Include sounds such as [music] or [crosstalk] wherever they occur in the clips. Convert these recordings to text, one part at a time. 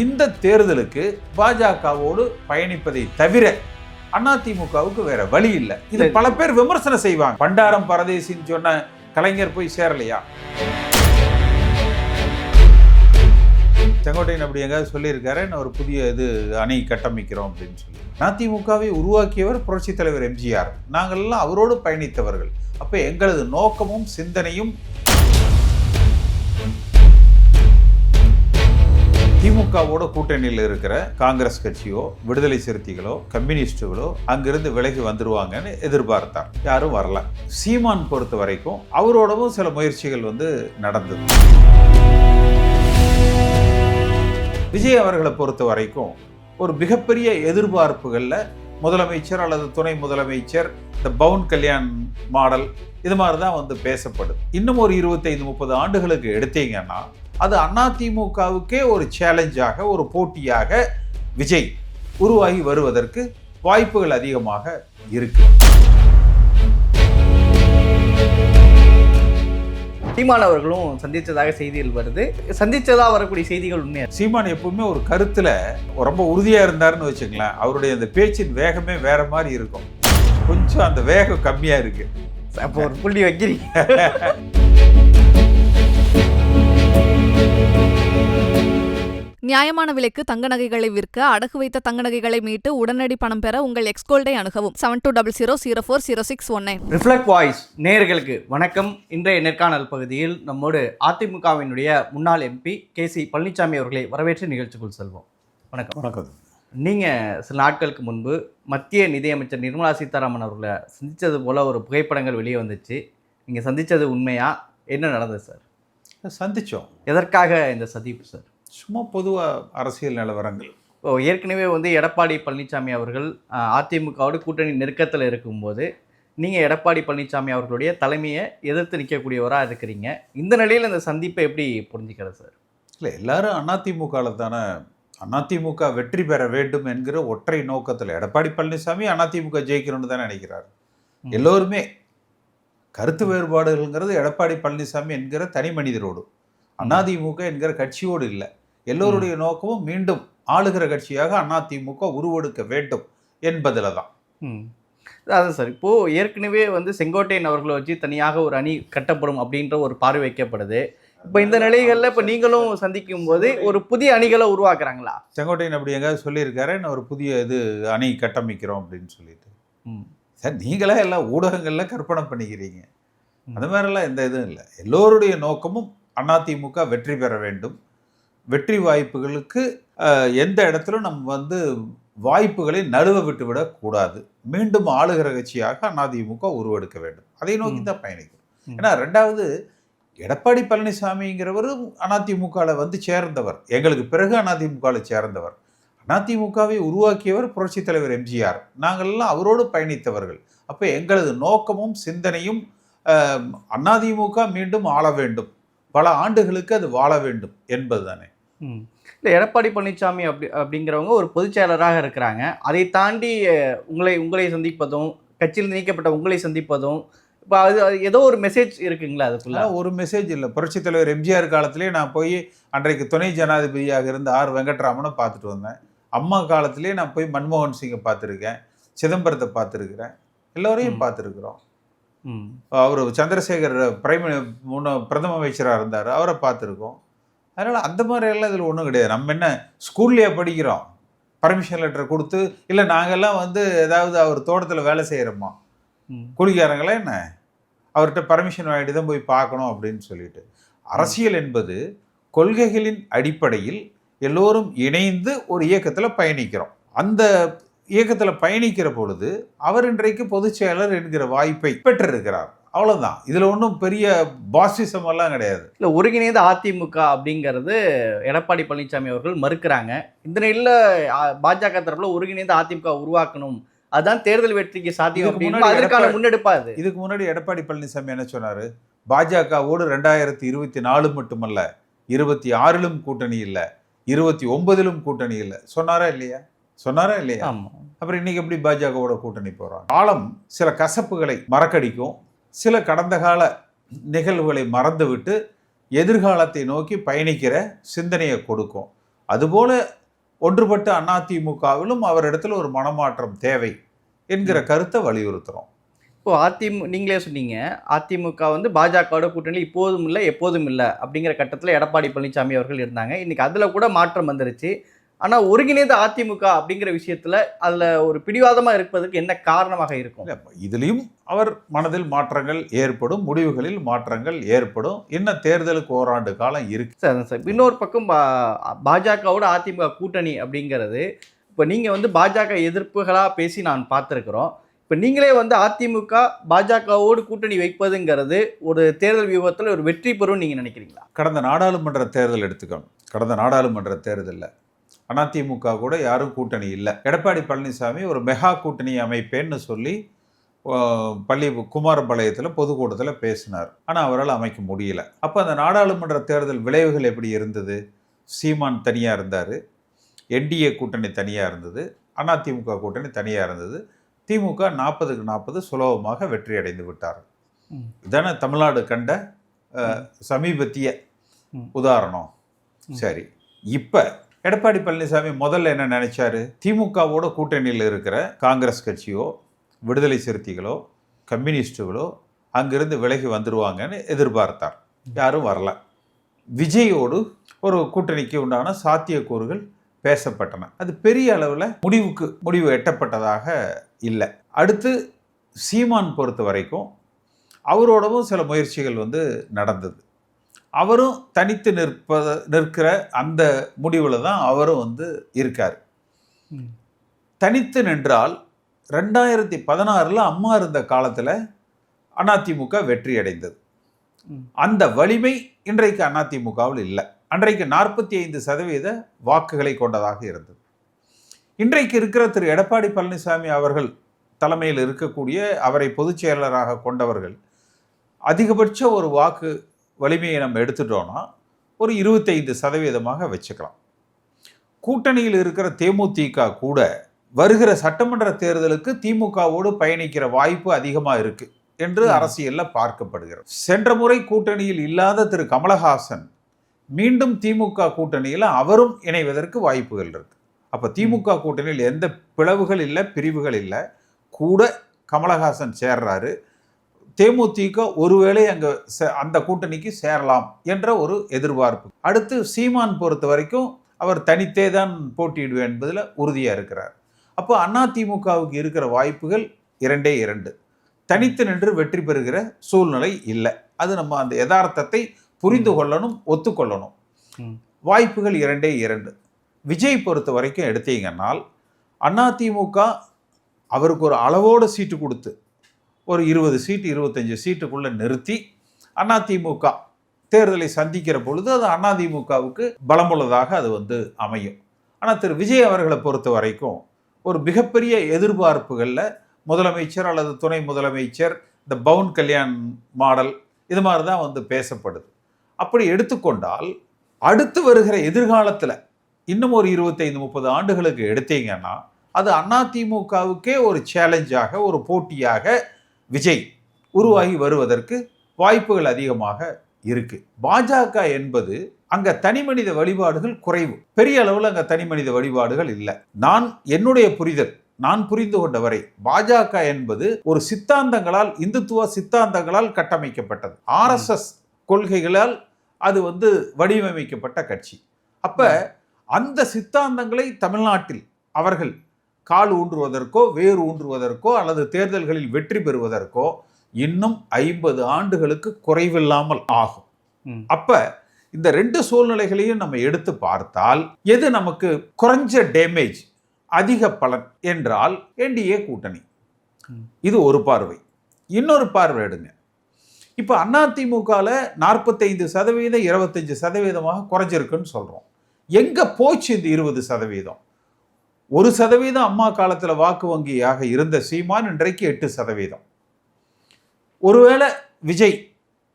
இந்த தேர்தலுக்கு பாஜகவோடு பயணிப்பதை தவிர அதிமுகவுக்கு வேற வழி இல்லை. இது பல பேர் விமர்சனம் செய்வாங்க. பண்டாரம் பரதேசின்னு சொன்ன கலைஞர் போய் சேரலையா? செங்கோட்டையன் அப்படி எங்காவது சொல்லியிருக்காரு நான் ஒரு புதிய இது அணி கட்டமைக்கிறோம் அப்படின்னு சொல்லி அதிமுகவை உருவாக்கியவர் புரட்சித் தலைவர் எம்ஜிஆர். நாங்கள்லாம் அவரோடு பயணித்தவர்கள். அப்ப எங்களது நோக்கமும் சிந்தனையும் திமுகவோட கூட்டணியில் இருக்கிற காங்கிரஸ் கட்சியோ விடுதலை சிறுத்தைகளோ கம்யூனிஸ்டுகளோ அங்கிருந்து விலகி வந்துருவாங்கன்னு எதிர்பார்த்தார். யாரும் வரல. சீமான் பொறுத்த வரைக்கும் அவரோடவும் சில முயற்சிகள் வந்து நடந்தது. விஜய் அவர்களை பொறுத்த வரைக்கும் ஒரு மிகப்பெரிய எதிர்பார்ப்புகளில் முதலமைச்சர் அல்லது துணை முதலமைச்சர் இந்த பவுன் கல்யாண் மாடல் இது மாதிரி தான் வந்து பேசப்படுது. இன்னும் ஒரு இருபத்தைந்து முப்பது ஆண்டுகளுக்கு எடுத்தீங்கன்னா அது அதிமுகவுக்கே ஒரு சேலஞ்சாக ஒரு போட்டியாக விஜய் உருவாகி வருவதற்கு வாய்ப்புகள் அதிகமாக இருக்கு. சீமான் அவர்களும் சந்தித்ததாக செய்திகள் வருது. சந்தித்ததா வரக்கூடிய செய்திகள் உண்மையா? சீமான் எப்பவுமே ஒரு கருத்துல ரொம்ப உறுதியா இருந்தாருன்னு வச்சுங்களேன் அவருடைய அந்த பேச்சின் வேகமே வேற மாதிரி இருக்கும். கொஞ்சம் அந்த வேகம் கம்மியா இருக்கு. அப்போ ஒரு புள்ளி வைக்கிறீங்க. [laughs] நியாயமான விலைக்கு தங்க நகைகளை விற்க அடகு வைத்த தங்க நகைகளை மீட்டு உடனடி பணம் பெற உங்கள் எக்ஸ்கோல்டை அணுகவும் seven two double zero zero four zero six one nine reflect voice நேயர்களுக்கு வணக்கம். இன்றைய நேர்காணல் பகுதியில் நம்மோடு அதிமுகவினுடைய முன்னாள் எம்பி கே சி பழனிசாமி அவர்களை வரவேற்று நிகழ்ச்சிக்குள் செல்வோம். வணக்கம். வணக்கம். நீங்கள் சில நாட்களுக்கு முன்பு மத்திய நிதியமைச்சர் நிர்மலா சீதாராமன் அவர்களை சந்தித்தது போல் ஒரு புகைப்படங்கள் வெளியே வந்துச்சு. நீங்கள் சந்தித்தது உண்மையா? என்ன நடந்தது சார்? சந்திச்சோம். எதற்காக இந்த சந்திப்பு சார்? சும்மா பொதுவா அரசியல் நிலவரங்கள். ஓ ஏற்கனவே வந்து எடப்பாடி பழனிசாமி அவர்கள் அதிமுகவோடு கூட்டணி நெருக்கத்தில் இருக்கும்போது நீங்கள் எடப்பாடி பழனிசாமி அவர்களுடைய தலைமையை எதிர்த்து நிற்கக்கூடியவராக இருக்கிறீங்க. இந்த நிலையில் இந்த சந்திப்பை எப்படி புரிஞ்சுக்கிறது சார்? இல்லை எல்லாரும் அதிமுகவில் தானே அதிமுக வெற்றி பெற வேண்டும் என்கிற ஒற்றை நோக்கத்தில் எடப்பாடி பழனிசாமி அதிமுக ஜெயிக்கணும்னு தான் நினைக்கிறார். எல்லோருமே கருத்து வேறுபாடுகள்ங்கிறது எடப்பாடி பழனிசாமி என்கிற தனி மனிதரோடு அதிமுக என்கிற கட்சியோடு இல்லை. எல்லோருடைய நோக்கமும் மீண்டும் ஆளுகிற கட்சியாக அதிமுக உருவெடுக்க வேண்டும் என்பதில் தான் அதான் சார். இப்போது ஏற்கனவே வந்து செங்கோட்டையன் அவர்களை வச்சு தனியாக ஒரு அணி கட்டப்படும் அப்படின்ற ஒரு பார்வை வைக்கப்படுது. இப்போ இந்த நிலைகளில் இப்போ நீங்களும் சந்திக்கும் போது ஒரு புதிய அணிகளை உருவாக்குறாங்களா? செங்கோட்டையன் அப்படி எங்கேயாவது சொல்லியிருக்காரு. நான் ஒரு புதிய இது அணி கட்டமைக்கிறோம் அப்படின்னு சொல்லிட்டு. சார் நீங்களே எல்லாம் ஊடகங்கள்ல கற்பனை பண்ணிக்கிறீங்க. அது மாதிரிலாம் எந்த இதுவும் இல்லை. எல்லோருடைய நோக்கமும் அதிமுக வெற்றி பெற வேண்டும். வெற்றி வாய்ப்புகளுக்கு எந்த இடத்திலும் நம்ம வந்து வாய்ப்புகளை நழுவ விட்டு விடக்கூடாது மீண்டும் ஆளுகிற கட்சியாக அதிமுக உருவெடுக்க வேண்டும். அதை நோக்கி. தான் பயணிக்கும். ஏன்னா ரெண்டாவது எடப்பாடி பழனிசாமிங்கிறவரும் அதிமுகவில் வந்து சேர்ந்தவர். எங்களுக்கு பிறகு அதிமுகவில் சேர்ந்தவர். அதிமுகவை உருவாக்கியவர் புரட்சித் தலைவர் எம்ஜிஆர். நாங்கள்லாம் அவரோடு பயணித்தவர்கள். அப்போ எங்களது நோக்கமும் சிந்தனையும் அதிமுக மீண்டும் ஆள வேண்டும். பல ஆண்டுகளுக்கு அது வாழ வேண்டும் என்பது தானே இல்லை எடப்பாடி பழனிசாமி அப்படி அப்படிங்கிறவங்க ஒரு பொதுச் செயலராக இருக்கிறாங்க. அதை தாண்டி உங்களை உங்களை சந்திப்பதும் கட்சியில் நீக்கப்பட்ட உங்களை சந்திப்பதும் இப்போ அது ஏதோ ஒரு மெசேஜ் இருக்குங்களா அதுக்குள்ள? ஒரு மெசேஜ் இல்லை. புரட்சித் தலைவர் எம்ஜிஆர் காலத்திலே நான் போய் அன்றைக்கு துணை ஜனாதிபதியாக இருந்த ஆர். வெங்கட்ராமனை பார்த்துட்டு வந்தேன். அம்மா காலத்திலே நான் போய் மன்மோகன் சிங்கை பார்த்துருக்கேன். சிதம்பரத்தை பார்த்துருக்குறேன். எல்லோரையும். பார்த்துருக்குறோம். ம். அவர் சந்திரசேகர் பிரைம் முன்ன பிரதம அமைச்சராக இருந்தார். அவரை பார்த்துருக்கோம். அதனால் அந்த மாதிரி எல்லாம் இதில் ஒன்றும் கிடையாது. நம்ம என்ன ஸ்கூல்லையே படிக்கிறோம். பர்மிஷன் லெட்டர் கொடுத்து இல்லை நாங்கெல்லாம் வந்து ஏதாவது அவர் தோட்டத்தில் வேலை செய்கிறோமா கூலிக்காரங்களா என்ன? அவர்கிட்ட பர்மிஷன் வாங்கிட்டு தான் போய் பார்க்கணும் அப்படின்னு சொல்லிட்டு. அரசியல் என்பது கொள்கைகளின் அடிப்படையில் எல்லோரும் இணைந்து ஒரு இயக்கத்தில் பயணிக்கிறோம். அந்த இயக்கத்தில் பயணிக்கிற பொழுது அவர் இன்றைக்கு பொதுச் செயலர் என்கிற வாய்ப்பை பெற்றிருக்கிறார். அவ்வளவுதான். இதுல ஒன்றும் பெரிய பாசிசம் எல்லாம் கிடையாது. இல்லை ஒருங்கிணைந்த அதிமுக அப்படிங்கிறது எடப்பாடி பழனிசாமி அவர்கள் மறுக்கிறாங்க. இந்த நிலையில் பாஜக தரப்புல ஒருங்கிணைந்த அதிமுக உருவாக்கணும். அதுதான் தேர்தல் வெற்றிக்கு சாத்தியம் அப்படின்னு அதற்கான முன்னெடுப்பா அது. இதுக்கு முன்னாடி எடப்பாடி பழனிசாமி என்ன சொன்னாரு? பாஜகவோடு ரெண்டாயிரத்தி இருபத்தி நாலு மட்டுமல்ல இருபத்தி ஆறிலும் கூட்டணி இல்லை இருபத்தி ஒன்பதிலும் கூட்டணி இல்லை. சொன்னாரா இல்லையா? சொன்னாரா இல்லையா? அப்புறம் இன்னைக்கு எப்படி பாஜகவோட கூட்டணி போறாங்க? காலம் சில கசப்புகளை மறக்கடிக்கும். சில கடந்த கால நிகழ்வுகளை மறந்துவிட்டு எதிர்காலத்தை நோக்கி பயணிக்கிற சிந்தனையை கொடுக்கும். அதுபோல ஒன்றுபட்ட அதிமுகவிலும் அவரிடத்துல ஒரு மனமாற்றம் தேவை என்கிற கருத்தை வலியுறுத்துறோம். இப்போ அதிமு நீங்களே சொன்னீங்க. அதிமுக வந்து பாஜகவோட கூட்டணி இப்போதும் இல்லை எப்போதும் இல்லை அப்படிங்கிற கட்டத்தில் எடப்பாடி பழனிசாமி அவர்கள் இருந்தாங்க. இன்னைக்கு அதில் கூட மாற்றம் வந்துருச்சு. ஆனால் ஒருங்கிணைந்த அதிமுக அப்படிங்கிற விஷயத்தில் அதில் ஒரு பிடிவாதமாக இருப்பதற்கு என்ன காரணமாக இருக்கும்? இதுலயும் அவர் மனதில் மாற்றங்கள் ஏற்படும் முடிவுகளில் மாற்றங்கள் ஏற்படும். இன்னும் தேர்தலுக்கு ஓராண்டு காலம் இருக்கு? சார் சார் இன்னொரு பக்கம் பா- பாஜகவோட அதிமுக கூட்டணி அப்படிங்கிறது இப்போ நீங்கள் வந்து பாஜக எதிர்ப்புகளாக பேசி நான் பார்த்துருக்குறோம். இப்போ நீங்களே வந்து அதிமுக பாஜகவோடு கூட்டணி வைப்பதுங்கிறது ஒரு தேர்தல் வியூகத்தில் ஒரு வெற்றி பெறும் நீங்கள் நினைக்கிறீங்களா? கடந்த நாடாளுமன்ற தேர்தல் எடுத்துக்கணும். கடந்த நாடாளுமன்ற தேர்தலில் அதிமுக கூட யாரும் கூட்டணி இல்லை. எடப்பாடி பழனிசாமி ஒரு மெகா கூட்டணி அமைப்பேன்னு சொல்லி பள்ளி குமாரபாளையத்தில் பொதுக்கூட்டத்தில் பேசினார். ஆனால் அவரால் அமைக்க முடியல. அப்போ அந்த நாடாளுமன்ற தேர்தல் விளைவுகள் எப்படி இருந்தது? சீமான் தனியாக இருந்தார். என்டிஏ கூட்டணி தனியாக இருந்தது. அதிமுக கூட்டணி தனியாக இருந்தது. திமுக நாற்பதுக்கு நாற்பது சுலபமாக வெற்றி அடைந்து விட்டார். இதானே தமிழ்நாடு கண்ட சமீபத்திய. உதாரணம். சரி. இப்போ எடப்பாடி பழனிசாமி முதல்ல என்ன நினைச்சாரு? திமுகவோட கூட்டணியில் இருக்கிற காங்கிரஸ் கட்சியோ விடுதலை சிறுத்தைகளோ கம்யூனிஸ்டுகளோ அங்கிருந்து விலகி வந்துருவாங்கன்னு எதிர்பார்த்தார். யாரும் வரல. விஜயோடு ஒரு கூட்டணிக்கு உண்டான சாத்தியக்கூறுகள் பேசப்பட்டன. அது பெரிய அளவில் முடிவுக்கு முடிவு எட்டப்பட்டதாக இல்லை. அடுத்து சீமான் பொறுத்த வரைக்கும் அவரோடவும் சில முயற்சிகள் வந்து நடந்தது. அவரும் தனித்து நிற்பத நிற்கிற அந்த முடிவில் தான் அவரும் வந்து இருக்கார். தனித்து நின்றால் ரெண்டாயிரத்தி பதினாறில் அம்மா இருந்த காலத்தில் அதிமுக வெற்றி அடைந்தது. அந்த வலிமை இன்றைக்கு அதிமுகவில் இல்லை அன்றைக்கு நாற்பத்தி ஐந்து சதவீத வாக்குகளை கொண்டதாக இருந்தது இன்றைக்கு இருக்கிற திரு எடப்பாடி பழனிசாமி அவர்கள் தலைமையில் இருக்கக்கூடிய அவரை பொதுச் செயலராக கொண்டவர்கள் அதிகபட்ச ஒரு வாக்கு வலிமையை நம்ம எடுத்துட்டோம்னா ஒரு இருபத்தைந்து சதவீதமாக வச்சுக்கலாம். கூட்டணியில் இருக்கிற தேமுதிக கூட வருகிற சட்டமன்ற தேர்தலுக்கு திமுகவோடு பயணிக்கிற வாய்ப்பு அதிகமாக இருக்கு என்று. அரசியல்ல பார்க்கப்படுகிறது. சென்ற முறை கூட்டணியில் இல்லாத திரு கமலஹாசன் மீண்டும் திமுக கூட்டணியில் அவரும் இணைவதற்கு வாய்ப்புகள் இருக்கு. அப்ப திமுக கூட்டணியில் எந்த பிளவுகள் இல்லை பிரிவுகள் இல்லை கூட கமலஹாசன் சேர்றாரு. தேமுதிக ஒருவேளை அங்க சே- அந்த கூட்டணிக்கு சேரலாம் என்ற ஒரு எதிர்பார்ப்பு. அடுத்து சீமான் பொறுத்த வரைக்கும் அவர் தனித்தே தான் போட்டியிடுவேன் என்பதில் உறுதியாக இருக்கிறார். அப்போ அதிமுகவுக்கு இருக்கிற வாய்ப்புகள் இரண்டே இரண்டு. தனித்து நின்று வெற்றி பெறுகிற சூழ்நிலை இல்லை. அது நம்ம அந்த யதார்த்தத்தை புரிந்து கொள்ளணும் ஒத்துக்கொள்ளணும். வாய்ப்புகள் இரண்டே இரண்டு. விஜய் பொறுத்த வரைக்கும் எடுத்தீங்கன்னால் அதிமுக அவருக்கு ஒரு அளவோட சீட்டு கொடுத்து ஒரு இருபது சீட்டு இருபத்தஞ்சு சீட்டுக்குள்ளே நிறுத்தி அதிமுக தேர்தலை சந்திக்கிற பொழுது அது அதிமுகவுக்கு பலமுள்ளதாக அது வந்து அமையும். ஆனால் திரு. விஜய் அவர்களை பொறுத்த வரைக்கும் ஒரு மிகப்பெரிய எதிர்பார்ப்புகளில் முதலமைச்சர் அல்லது துணை முதலமைச்சர் இந்த பவுன் கல்யாண் மாடல் இது மாதிரி தான் வந்து பேசப்படுது. அப்படி எடுத்துக்கொண்டால் அடுத்து வருகிற எதிர்காலத்தில் இன்னும் ஒரு இருபத்தைந்து முப்பது ஆண்டுகளுக்கு எடுத்தீங்கன்னா அது அதிமுகவுக்கே ஒரு சேலஞ்சாக ஒரு போட்டியாக விஜய் உருவாகி வருவதற்கு வாய்ப்புகள் அதிகமாக இருக்கு. பாஜக என்பது அங்க தனிமனித வழிபாடுகள் குறைவு. பெரிய அளவில் அங்க தனிமனித வழிபாடுகள் இல்லை. நான் என்னுடைய புரிதல் நான் புரிந்து கொண்ட வரை பாஜக என்பது ஒரு சித்தாந்தங்களால் இந்துத்துவ சித்தாந்தங்களால் கட்டமைக்கப்பட்டது. ஆர்எஸ்எஸ் கொள்கைகளால் அது வந்து வடிவமைக்கப்பட்ட கட்சி. அப்ப அந்த சித்தாந்தங்களை தமிழ்நாட்டில் அவர்கள் கால் ஊன்றுவதற்கோ வேர் ஊன்றுவதற்கோ அல்லது தேர்தல்களில் வெற்றி பெறுவதற்கோ இன்னும் ஐம்பது ஆண்டுகளுக்கு குறைவில்லாமல் ஆகும். அப்ப இந்த ரெண்டு சூழ்நிலைகளையும் நம்ம எடுத்து பார்த்தால் எது நமக்கு குறைஞ்ச டேமேஜ் அதிக பலன் என்றால் என்டிஏ கூட்டணி. இது ஒரு பார்வை. இன்னொரு பார்வை எடுங்க. இப்போ அதிமுகவில் நாற்பத்தைந்து சதவீதம் இருபத்தஞ்சு சதவீதமாக குறைஞ்சிருக்குன்னு சொல்கிறோம் எங்கே போச்சு இந்த இருபது சதவீதம்? ஒரு சதவீதம் அம்மா காலத்தில் வாக்கு வங்கியாக இருந்த சீமான் இன்றைக்கு எட்டு சதவீதம். ஒருவேளை விஜய்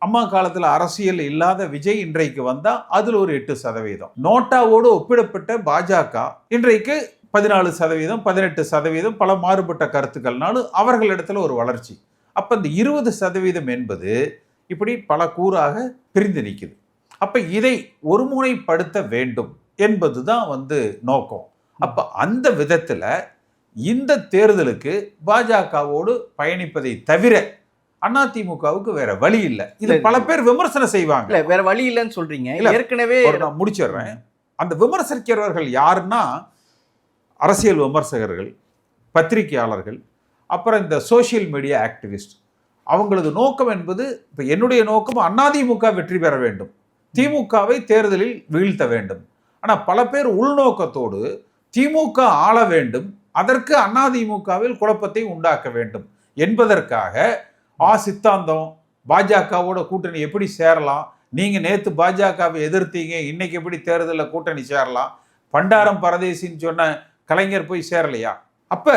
அம்மா காலத்தில் அரசியல் இல்லாத விஜய் இன்றைக்கு வந்தால் அதில் ஒரு எட்டு சதவீதம். நோட்டாவோடு ஒப்பிடப்பட்ட பாஜக இன்றைக்கு பதினாலு சதவீதம் பதினெட்டு சதவீதம் பல மாறுபட்ட கருத்துக்கள்னாலும் அவர்களிடத்தில் ஒரு வளர்ச்சி. அப்போ இந்த இருபது சதவீதம் என்பது இப்படி பல கூறாக பிரிந்து நிற்குது அப்போ இதை ஒருமுனைப்படுத்த வேண்டும் என்பது தான் வந்து நோக்கம். அப்ப அந்த விதத்துல இந்த தேர்தலுக்கு பாஜகவோடு பயணிப்பதை தவிர அதிமுகவுக்கு வேற வழி இல்லை. இது பல பேர் விமர்சனம் செய்வாங்க. வேற வழி இல்லைன்னு சொல்றீங்க. ஏற்கனவே நான் முடிச்சிடுறேன். அந்த விமர்சிக்கிறவர்கள் யாருன்னா அரசியல் விமர்சகர்கள் பத்திரிகையாளர்கள் அப்புறம் இந்த சோஷியல் மீடியா ஆக்டிவிஸ்ட் அவங்களது நோக்கம் என்பது இப்போ என்னுடைய நோக்கம் அதிமுக வெற்றி பெற வேண்டும். திமுகவை தேர்தலில் வீழ்த்த வேண்டும். ஆனால் பல பேர் உள்நோக்கத்தோடு திமுக ஆள வேண்டும். அதற்கு அதிமுகவில் குழப்பத்தை உண்டாக்க வேண்டும். என்பதற்காக ஆ சித்தாந்தம் பாஜகவோட கூட்டணி எப்படி சேரலாம்? நீங்கள் நேற்று பாஜகவை எதிர்த்தீங்க இன்னைக்கு எப்படி தேர்தலில் கூட்டணி சேரலாம்? பண்டாரம் பரதேசின்னு சொன்ன கலைஞர் போய் சேரலையா? அப்போ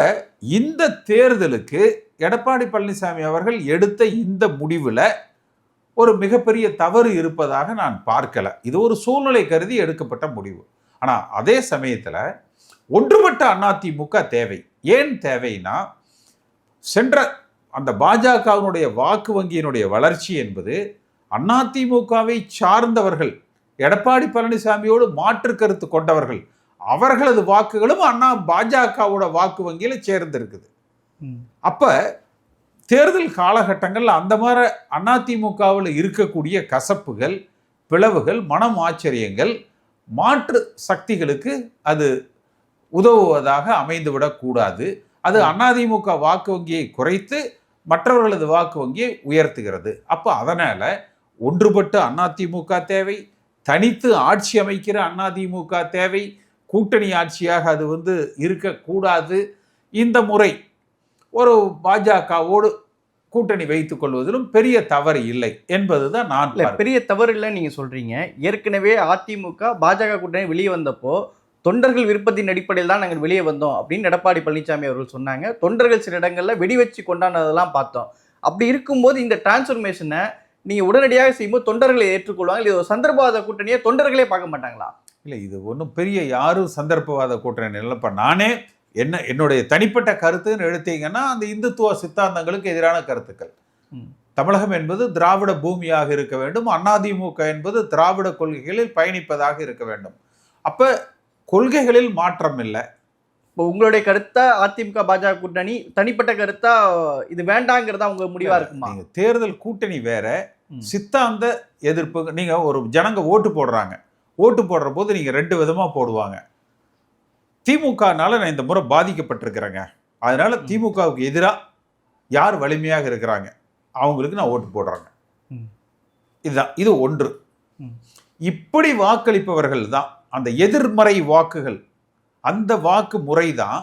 இந்த தேர்தலுக்கு எடப்பாடி பழனிசாமி அவர்கள் எடுத்த இந்த முடிவில் ஒரு மிகப்பெரிய தவறு இருப்பதாக நான் பார்க்கலை. இது ஒரு சூழ்நிலை கருதி எடுக்கப்பட்ட முடிவு. ஆனால் அதே சமயத்தில் ஒன்றுபட்ட அதிமுக தேவை ஏன் தேவைன்னா சென்ற அந்த பாஜகவினுடைய வாக்கு வங்கியினுடைய வளர்ச்சி என்பது அதிமுகவை சார்ந்தவர்கள் எடப்பாடி பழனிசாமியோடு மாற்று கருத்து கொண்டவர்கள் அவர்களது வாக்குகளும் அண்ணா பாஜகவோட வாக்கு வங்கியில சேர்ந்திருக்குது. அப்ப தேர்தல் காலகட்டங்கள்ல அந்த மாதிரி அதிமுகவில் இருக்கக்கூடிய கசப்புகள் பிளவுகள் மனம் ஆச்சரியங்கள் மாற்று சக்திகளுக்கு அது உதவுவதாக அமைந்துவிடக்கூடாது அது அதிமுக வாக்கு வங்கியை குறைத்து மற்றவர்களது வாக்கு வங்கியை உயர்த்துகிறது. அப்போ அதனால ஒன்றுபட்டு அதிமுக தேவை தனித்து ஆட்சி அமைக்கிற அதிமுக தேவை கூட்டணி ஆட்சியாக அது வந்து இருக்கக்கூடாது இந்த முறை ஒரு பாஜகவோடு கூட்டணி வைத்துக் கொள்வதிலும் பெரிய தவறு இல்லை என்பதுதான் நான் இல்ல பார்க்கிறேன். பெரிய தவறு இல்லைன்னு நீங்க சொல்றீங்க. ஏற்கனவே அதிமுக பாஜக கூட்டணி வெளியே வந்தப்போ தொண்டர்கள் விருப்பத்தின் அடிப்படையில் தான் நாங்கள் வெளியே வந்தோம் அப்படின்னு எடப்பாடி பழனிசாமி அவர்கள் சொன்னாங்க. தொண்டர்கள் சில இடங்கள்ல வெடி வச்சு கொண்டாடினதெல்லாம் பார்த்தோம். அப்படி இருக்கும்போது இந்த டிரான்ஸ்ஃபர்மேஷனை நீங்க உடனடியாக செய்யும்போது தொண்டர்களை ஏற்றுக்கொள்வாங்க இது ஒரு சந்தர்ப்பவாத கூட்டணியை தொண்டர்களே பார்க்க மாட்டாங்களா? இல்லை இது ஒன்றும் பெரிய யாரும் சந்தர்ப்பவாத கூட்டணி இல்லைப்பா நானே என்ன என்னுடைய தனிப்பட்ட கருத்துன்னு எடுத்தீங்கன்னா அந்த இந்துத்துவ சித்தாந்தங்களுக்கு எதிரான கருத்துக்கள். தமிழகம் என்பது திராவிட பூமியாக இருக்க வேண்டும். அதிமுக என்பது திராவிட கொள்கைகளில் பயணிப்பதாக இருக்க வேண்டும். அப்ப கொள்கைகளில் மாற்றம் இல்லை இப்போ உங்களுடைய கருத்தா அதிமுக பாஜக கூட்டணி தனிப்பட்ட கருத்தா இது வேண்டாங்கிறதா உங்க முடிவா இருக்குமா நீங்க தேர்தல் கூட்டணி வேற. சித்தாந்த எதிர்ப்பு நீங்க ஒரு ஜனங்க ஓட்டு போடுறாங்க ஓட்டு போடுற போது நீங்க ரெண்டு விதமா போடுவாங்க திமுகனால நான் இந்த முறை பாதிக்கப்பட்டிருக்கிறேங்க அதனால. திமுகவுக்கு எதிராக யார் வலிமையாக இருக்கிறாங்க அவங்களுக்கு நான் ஓட்டு போடுறாங்க. இதுதான் இது ஒன்று. இப்படி வாக்களிப்பவர்கள் தான் அந்த எதிர்மறை வாக்குகள் அந்த வாக்கு முறை தான்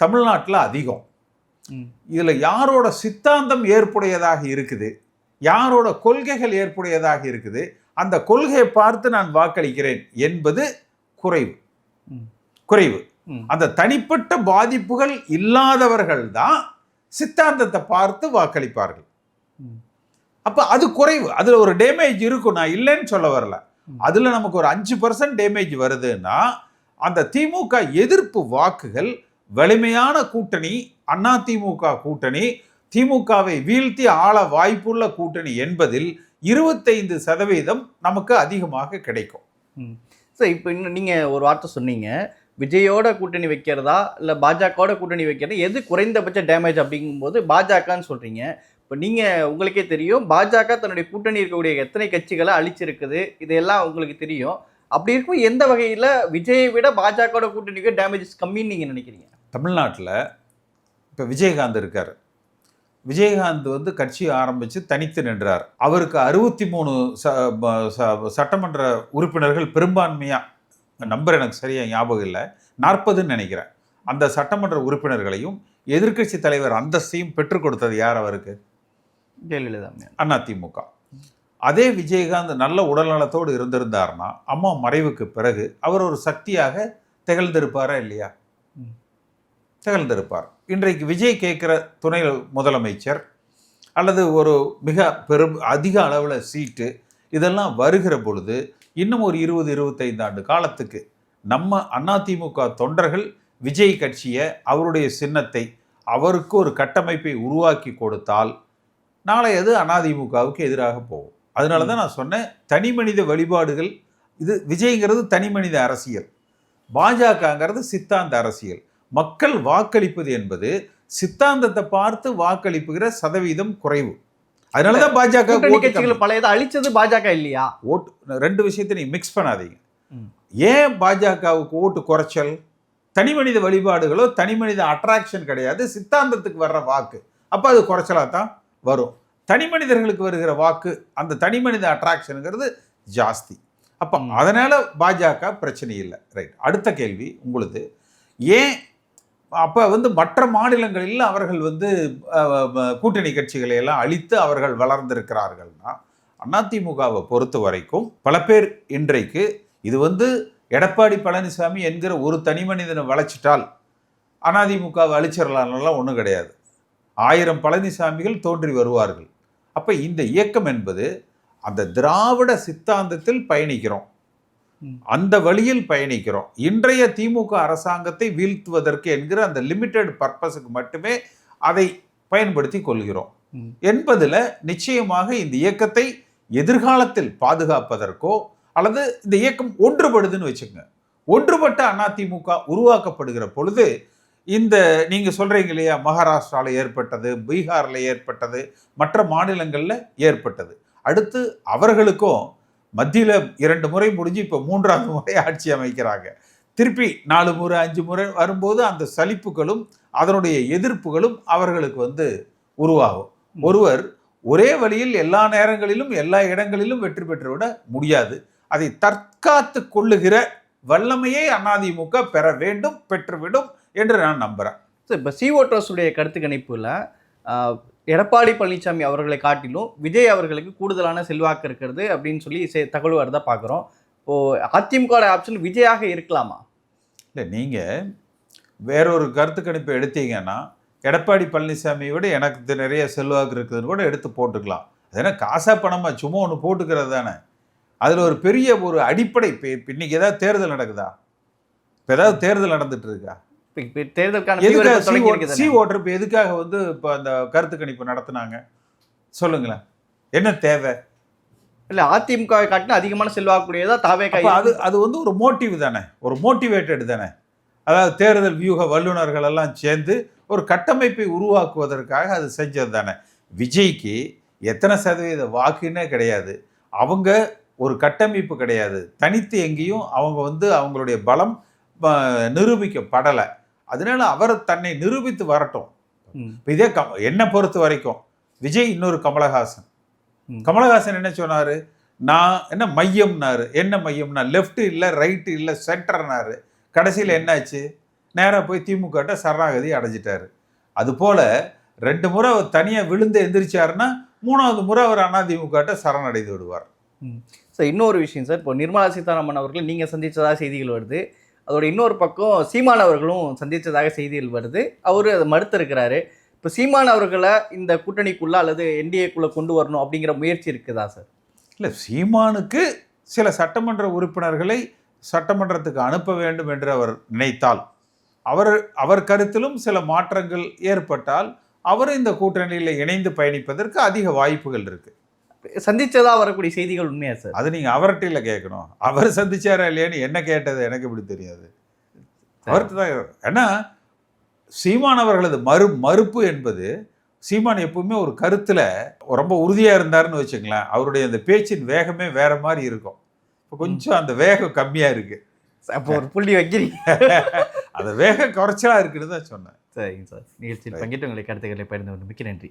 தமிழ்நாட்டில் அதிகம். இதுல யாரோட சித்தாந்தம் ஏற்புடையதாக இருக்குது யாரோட கொள்கைகள் ஏற்புடையதாக இருக்குது அந்த கொள்கையை பார்த்து நான் வாக்களிக்கிறேன் என்பது குறைவு. குறைவு. அந்த தனிப்பட்ட பாதிப்புகள் இல்லாதவர்கள் தான் சித்தாந்தத்தை பார்த்து வாக்களிப்பார்கள் ம். அப்ப அது குறைவு அதுல ஒரு டேமேஜ் இருக்கும் நான் இல்லைன்னு சொல்ல வரல. அதுல நமக்கு ஒரு அஞ்சு பர்சன்ட் டேமேஜ் வருதுன்னா அந்த திமுக எதிர்ப்பு வாக்குகள் வலிமையான கூட்டணி அதிமுக கூட்டணி திமுகவை வீழ்த்தி ஆள வாய்ப்புள்ள கூட்டணி என்பதில் இருபத்தைந்து சதவீதம் நமக்கு அதிகமாக கிடைக்கும். சார் இப்போ இன்னும் நீங்கள் ஒரு வார்த்தை சொன்னீங்க. விஜயோட கூட்டணி வைக்கிறதா இல்லை பாஜகவோட கூட்டணி வைக்கிறதா எது குறைந்தபட்ச டேமேஜ் அப்படிங்கும்போது பாஜகன்னு சொல்கிறீங்க இப்போ நீங்கள் உங்களுக்கே தெரியும் பாஜக தன்னுடைய கூட்டணி இருக்கக்கூடிய எத்தனை கட்சிகளை அழிச்சிருக்குது இதெல்லாம் உங்களுக்கு தெரியும். அப்படி இருக்கும் எந்த வகையில் விஜயை விட பாஜகவோட கூட்டணிக்கு டேமேஜஸ் கம்மின்னு நீங்கள் நினைக்கிறீங்க? தமிழ்நாட்டில் இப்போ விஜயகாந்த் இருக்கார். விஜயகாந்த் வந்து கட்சி ஆரம்பித்து தனித்து நின்றார். அவருக்கு அறுபத்தி மூணு ச ச- சட்டமன்ற உறுப்பினர்கள் பெரும்பான்மையாக நம்பர் எனக்கு சரியாக ஞாபகம் இல்லை நாற்பதுன்னு நினைக்கிறேன். அந்த சட்டமன்ற உறுப்பினர்களையும் எதிர்க்கட்சி தலைவர் அந்தஸ்தையும் பெற்றுக் கொடுத்தது யார் அவருக்கு? ஜெயலலிதா. அதிமுக அதே விஜயகாந்த் நல்ல உடல்நலத்தோடு இருந்திருந்தார்னா அம்மா மறைவுக்கு பிறகு அவர் ஒரு சக்தியாக திகழ்ந்திருப்பாரா இல்லையா. திகழ்ந்திருப்பார் இன்றைக்கு விஜய் கேட்குற துணை முதலமைச்சர் அல்லது ஒரு மிக பெரும் அதிக அளவில் சீட்டு இதெல்லாம் வருகிற பொழுது இன்னும் ஒரு இருபது இருபத்தைந்து ஆண்டு காலத்துக்கு நம்ம அதிமுக தொண்டர்கள் விஜய் கட்சியை அவருடைய சின்னத்தை அவருக்கு ஒரு கட்டமைப்பை உருவாக்கி கொடுத்தால் நாளை அது அதிமுகவுக்கு எதிராக போகும். அதனால தான் நான் சொன்னேன் தனி மனித வழிபாடுகள் இது விஜய்ங்கிறது தனி மனித அரசியல். பாஜகங்கிறது சித்தாந்த அரசியல். மக்கள் வாக்களிப்பது என்பது சித்தாந்தத்தை பார்த்து வாக்களிப்புகிற சதவீதம் குறைவு. அதனாலதான் பாஜக. கட்சிகள் பழையதை அழிச்சது பாஜக இல்லையா? ஓட்டு ரெண்டு விஷயத்தை நீங்க மிக்ஸ் பண்ணாதீங்க. ஏன் பாஜகவுக்கு ஓட்டு குறைச்சல்? தனி மனித வழிபாடுகளோ தனி மனித அட்ராக்ஷன் கிடையாது. சித்தாந்தத்துக்கு வர்ற வாக்கு. அப்ப அது குறைச்சலா தான்? வரும். தனி மனிதர்களுக்கு வருகிற வாக்கு அந்த தனி மனித அட்ராக்ஷனுங்கிறது ஜாஸ்தி. அப்ப. அதனால பாஜக பிரச்சனை இல்லை. ரைட் அடுத்த கேள்வி உங்களுது. ஏன் அப்ப வந்து மற்ற மாநிலங்களில் அவர்கள் வந்து கூட்டணி கட்சிகளை எல்லாம் அழித்து அவர்கள் வளர்ந்திருக்கிறார்கள்னா அதிமுகவை பொறுத்த வரைக்கும் பல பேர் இன்றைக்கு இது வந்து எடப்பாடி பழனிசாமி என்கிற ஒரு தனி மனிதனை வளைச்சிட்டால் அதிமுகவை அழிச்சிடலாம்லாம் ஒன்றும் கிடையாது. ஆயிரம் பழனிசாமிகள் தோன்றி வருவார்கள். அப்ப இந்த இயக்கம் என்பது அந்த திராவிட சித்தாந்தத்தில் பயணிக்கிறோம். அந்த வழியில் பயணிக்கிறோம். இன்றைய திமுக அரசாங்கத்தை வீழ்த்துவதற்கு என்கிற அந்த லிமிட்டெட் பர்பஸுக்கு மட்டுமே அதை பயன்படுத்தி கொள்கிறோம். என்பதுல நிச்சயமாக இந்த இயக்கத்தை எதிர்காலத்தில் பாதுகாப்பதற்கோ அல்லது இந்த இயக்கம் ஒன்றுபடுதுன்னு வச்சுக்கோங்க. ஒன்றுபட்ட அதிமுக உருவாக்கப்படுகிற பொழுது இந்த நீங்க சொல்றீங்க இல்லையா மகாராஷ்டிரால ஏற்பட்டது பீகார்ல ஏற்பட்டது மற்ற மாநிலங்கள்ல ஏற்பட்டது. அடுத்து அவர்களுக்கும் மத்தியில இரண்டு முறை முடிஞ்சு இப்போ மூன்றாவது [laughs] முறை ஆட்சி அமைக்கிறாங்க. திருப்பி நாலு முறை அஞ்சு முறை வரும்போது அந்த சலிப்புகளும் அதனுடைய எதிர்ப்புகளும் அவர்களுக்கு வந்து உருவாகும். ஒருவர் ஒரே வழியில் எல்லா நேரங்களிலும் எல்லா இடங்களிலும் வெற்றி பெற்றுவிட முடியாது. அதை தற்காத்து கொள்ளுகிற வல்லமையை அதிமுக பெற வேண்டும் பெற்றுவிடும். என்று நான் நம்புறேன். சார் இப்போ சிஓட்டோஸுடைய கருத்து கணிப்புல எடப்பாடி பழனிசாமி அவர்களை காட்டிலும் விஜய் அவர்களுக்கு கூடுதலான செல்வாக்கு இருக்கிறது அப்படின்னு சொல்லி செ- தகவல் வரதா பார்க்குறோம் இப்போ அதிமுக ஆப்ஷன் விஜயாக இருக்கலாமா? இல்லை நீங்கள் வேறொரு கருத்து கணிப்பை எடுத்தீங்கன்னா எடப்பாடி பழனிசாமியை விட எனக்கு நிறைய செல்வாக்கு இருக்குதுன்னு கூட எடுத்து போட்டுக்கலாம். அது என்ன காசா பணமா சும்மா ஒன்று போட்டுக்கிறது தானே? அதில் ஒரு பெரிய ஒரு அடிப்படை இப்போ இன்னைக்கு ஏதாவது தேர்தல் நடக்குதா? இப்போ ஏதாவது தேர்தல் நடந்துட்டு இருக்கா? தேர்தலுக்கான சி ஓட்டர் இப்போ எதுக்காக வந்து இப்போ அந்த கருத்து கணிப்பு நடத்துனாங்க? சொல்லுங்களேன். என்ன தேவை? இல்லை அதிமுகவை காட்டிலும் அதிகமான செல்வாக்குடையதா அப்ப அது அது வந்து ஒரு மோட்டிவ் தானே. ஒரு மோட்டிவேட்டட் தானே. அதாவது தேர்தல் வியூக வல்லுநர்கள் எல்லாம் சேர்ந்து ஒரு கட்டமைப்பை உருவாக்குவதற்காக அது செஞ்சது தானே. விஜய்க்கு எத்தனை சதவீத வாக்குன்னே கிடையாது. அவங்க ஒரு கட்டமைப்பு கிடையாது. தனித்து எங்கேயும் அவங்க வந்து அவங்களுடைய பலம் நிரூபிக்கப்படலை. அதனால அவர் தன்னை நிரூபித்து வரட்டும். இதே கம் என்னை பொறுத்த வரைக்கும் விஜய் இன்னொரு கமலஹாசன். கமலஹாசன் என்ன சொன்னாரு? நான் என்ன மையம்னாரு. என்ன மையம்னா லெஃப்ட் இல்லை ரைட்டு இல்லை சென்டர்னாரு கடைசியில் என்னாச்சு? நேராக போய் திமுகட்ட சரணாகதி அடைஞ்சிட்டாரு. அதுபோல ரெண்டு முறை அவர் தனியாக விழுந்து எந்திரிச்சாருன்னா மூணாவது முறை அவர் அதிமுகட்ட சரணடைந்து விடுவார். சார் இன்னொரு விஷயம் சார். இப்போ நிர்மலா சீதாராமன் அவர்கள் நீங்கள் சந்தித்ததாக செய்திகள் வருது. அதோட இன்னொரு பக்கம் சீமான் அவர்களும் சந்தித்ததாக செய்திகள் வருது. அவர் அதை மறுத்திருக்கிறாரு. இப்போ சீமான் அவர்களை இந்த கூட்டணிக்குள்ளே அல்லது என்டிஏக்குள்ளே கொண்டு வரணும் அப்படிங்கிற முயற்சி இருக்குதா சார்? இல்லை சீமானுக்கு சில சட்டமன்ற உறுப்பினர்களை சட்டமன்றத்துக்கு அனுப்ப வேண்டும் என்று அவர் நினைத்தால் அவர் அவர் கருத்திலும் சில மாற்றங்கள் ஏற்பட்டால் அவர் இந்த கூட்டணியில் இணைந்து பயணிப்பதற்கு அதிக வாய்ப்புகள் இருக்குது சந்திச்சதா வரக்கூடிய செய்திகள் உண்மையா சார்? அது நீங்க அவர்கிட்ட கேட்கணும். அவர் சந்திச்சாரா இல்லையான்னு என்ன கேட்டது? எனக்கு எப்படி தெரியாது. அவர்கிட்ட தான் ஏன்னா சீமான் அவர்களது மறு மறுப்பு என்பது சீமான் எப்பவுமே ஒரு கருத்துல ரொம்ப உறுதியா இருந்தாருன்னு வச்சுங்களேன் அவருடைய அந்த பேச்சின் வேகமே வேற மாதிரி இருக்கும். இப்போ கொஞ்சம் அந்த வேகம் கம்மியா இருக்கு. அப்போ ஒரு புள்ளி வைக்கிறீங்க. [laughs] அந்த வேகம் குறைச்சலா இருக்குன்னு தான் சொன்னேன். சரிங்க சார். நிகழ்ச்சியில் பங்கிட்டு உங்களை கருத்துக்களை பகிர்ந்து கொண்டு மிக்க நன்றி.